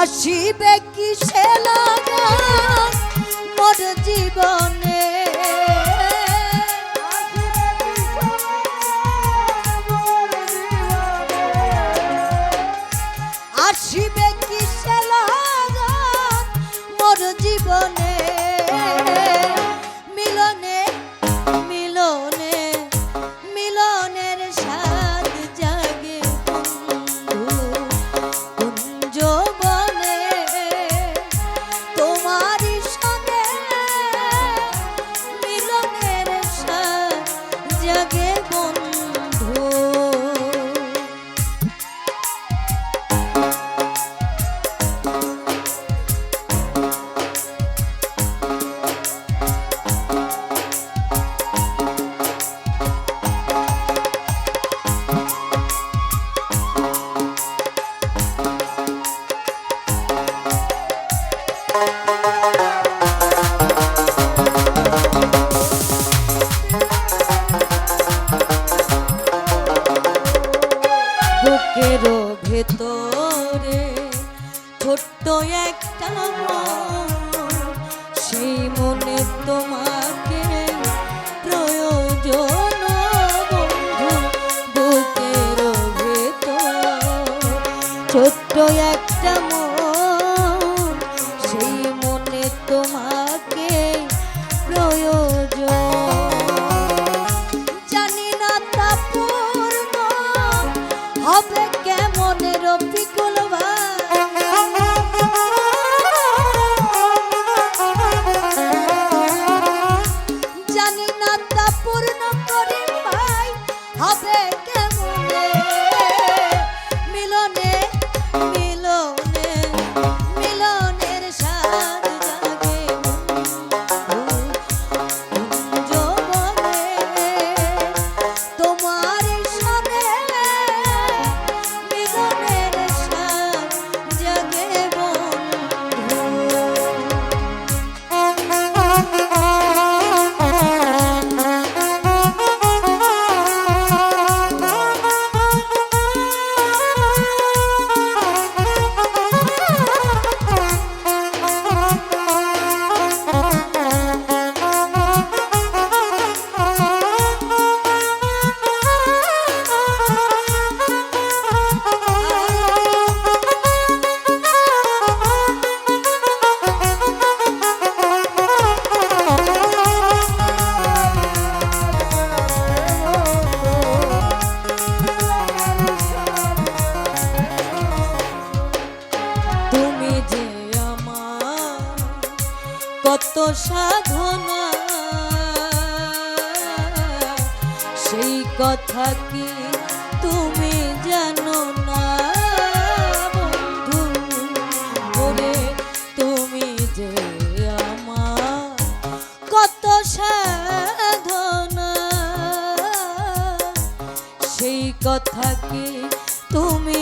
আসিবে কি সে মোর জীবনে? আসিবে কি সে মোর জীবনে? ছোট্ট একটা সেই মনে তোমাকে প্রয়োজন বন্ধু বুকের ভেতর। ছোট্ট একটা মন কথা কি তুমি জানো না, বন্ধু? বলে তুমি যে আমার কত সাধনা। সেই কথা কি তুমি